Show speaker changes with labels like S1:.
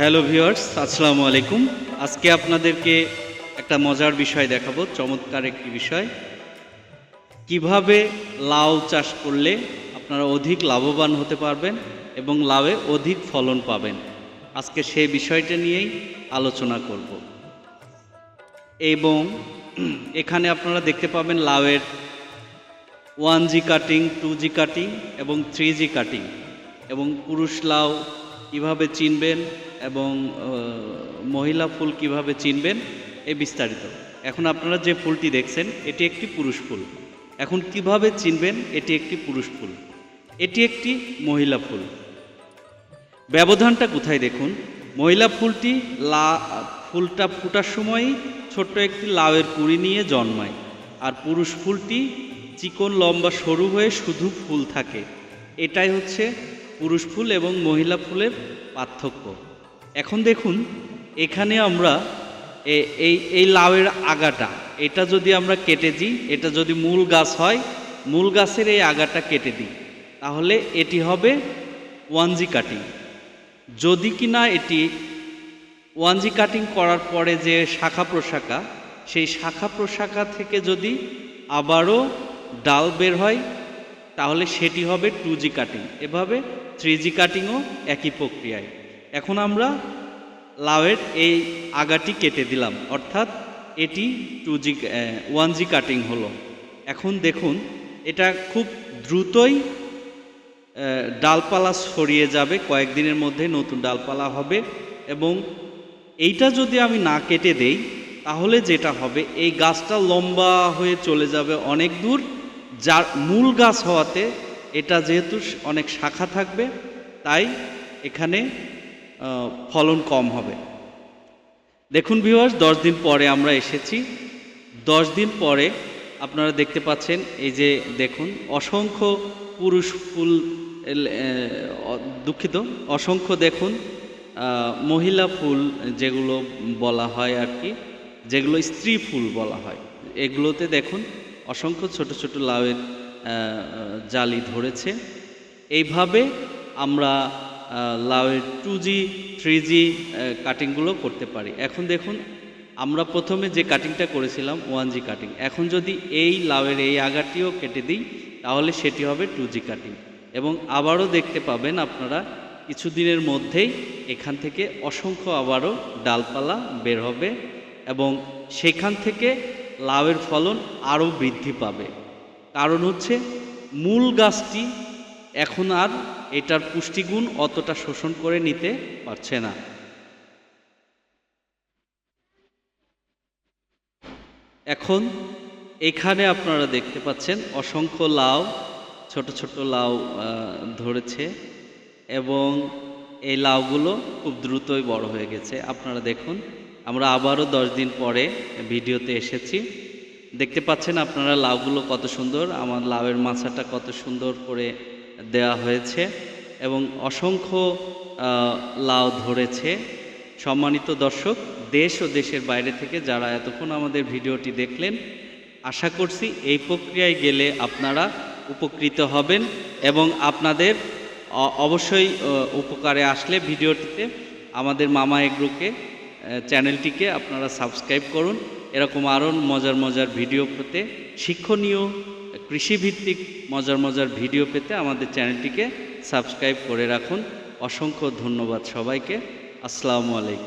S1: Hello viewers, আসসালামু আলাইকুম। আজকে আপনাদেরকে একটা মজার বিষয় দেখাবো, চমৎকার একটি বিষয়। কীভাবে লাউ চাষ করলে আপনারা অধিক লাভবান হতে পারবেন এবং লাভে অধিক ফলন পাবেন? আজকে সেই বিষয়টা নিয়েই আলোচনা করব। এবং এখানে আপনারা দেখতে পাবেন লাউয়ের one G cutting, two G cutting এবং থ্রি জি কাটিং এবং পুরুষ লাউ কীভাবে চিনবেন এবং মহিলা ফুল কীভাবে চিনবেন, এ বিস্তারিত। এখন আপনারা যে ফুলটি দেখছেন, এটি একটি পুরুষ ফুল। এখন কীভাবে চিনবেন এটি একটি পুরুষ ফুল? এটি একটি মহিলা ফুল। ব্যবধানটা কোথায় দেখুন? মহিলা ফুলটি লা, ফুলটা ফোটার সময়ই ছোট্ট একটি লাউয়ের কুড়ি নিয়ে জন্মায়। আর পুরুষ ফুলটি চিকন, লম্বা, সরু হয়ে শুধু ফুল থাকে। এটাই হচ্ছে পুরুষ ফুল এবং মহিলা ফুলের পার্থক্য। এখন দেখুন, এখানে আমরা এই এই লাউয়ের আগাটা, এটা যদি আমরা কেটে দিই, এটা যদি মূল গাছ হয়, মূল গাছের এই আগাটা কেটে দিই, তাহলে এটি হবে ওয়ান জি কাটিং। যদি কিনা এটি ওয়ান জি কাটিং করার পরে যে শাখা প্রশাখা, সেই শাখা প্রশাখা থেকে যদি আবারও ডাল বের হয় তাহলে সেটি হবে টু জি কাটিং এভাবে থ্রি জি কাটিংও একই প্রক্রিয়ায়। এখন আমরা লাউয়ের এই আগাটি কেটে দিলাম, অর্থাৎ এটি two G one G cutting হলো। এখন দেখুন, এটা খুব দ্রুতই ডালপালা ছড়িয়ে যাবে, কয়েকদিনের মধ্যে নতুন ডালপালা হবে এবং এইটা যদি আমি না কেটে দেই, তাহলে যেটা হবে, এই গাছটা লম্বা হয়ে চলে যাবে অনেক দূর যার মূল গাছ হওয়াতে এটা যেহেতু অনেক শাখা থাকবে, তাই এখানে ফলন কম হবে। দেখুন ভিউয়ার্স দশ দিন পরে আমরা এসেছি। দশ দিন পরে আপনারা দেখতে পাচ্ছেন, এই যে দেখুন, অসংখ্য পুরুষ ফুল দুঃখিত, অসংখ্য দেখুন মহিলা ফুল যেগুলো বলা হয় আর কি, যেগুলো স্ত্রী ফুল বলা হয়। এগুলোতে দেখুন অসংখ্য ছোট ছোট লাউয়ের জালি ধরেছে। এইভাবে আমরা লাউয়ের টু জি থ্রি জি কাটিংগুলো করতে পারি। এখন দেখুন, আমরা প্রথমে যে কাটিংটা করেছিলাম ওয়ান জি কাটিং এখন যদি এই লাউয়ের এই আগাটিও কেটে দিই, তাহলে সেটি হবে টু জি কাটিং এবং আবারও দেখতে পাবেন আপনারা, কিছুদিনের মধ্যেই এখান থেকে অসংখ্য আবারও ডালপালা বের হবে এবং সেখান থেকে লাউয়ের ফলন আরও বৃদ্ধি পাবে। কারণ হচ্ছে মূল গাছটি এখন আর এটার পুষ্টিগুণ অতটা শোষণ করে নিতে পারছে না। এখন এখানে আপনারা দেখতে পাচ্ছেন অসংখ্য লাউ, ছোট ছোট লাউ ধরেছে এবং এই লাউগুলো খুব দ্রুতই বড় হয়ে গেছে। আপনারা দেখুন আমরা আবারও দশ দিন পরে ভিডিওতে এসেছি। দেখতে পাচ্ছেন আপনারা লাউগুলো কত সুন্দর, আমার লাউয়ের মাছাটা কত সুন্দর করে দেওয়া হয়েছে এবং অসংখ্য লাউ ধরেছে। সম্মানিত দর্শক, দেশ ও দেশের বাইরে থেকে যারা এতক্ষণ আমাদের ভিডিওটি দেখলেন, আশা করছি এই প্রক্রিয়ায় গেলে আপনারা উপকৃত হবেন এবং আপনাদের অবশ্যই উপকারে আসলে ভিডিওটিতে আমাদের মামা এগ্রোকে চ্যানেলটিকে আপনারা সাবস্ক্রাইব করুন। এরকম আরও মজার মজার ভিডিও পেতে, শিক্ষণীয়, কৃষিভিত্তিক মজার মজার ভিডিও পেতে আমাদের চ্যানেলটিকে সাবস্ক্রাইব করে রাখুন। অসংখ্য ধন্যবাদ সবাইকে। আসসালামু আলাইকুম।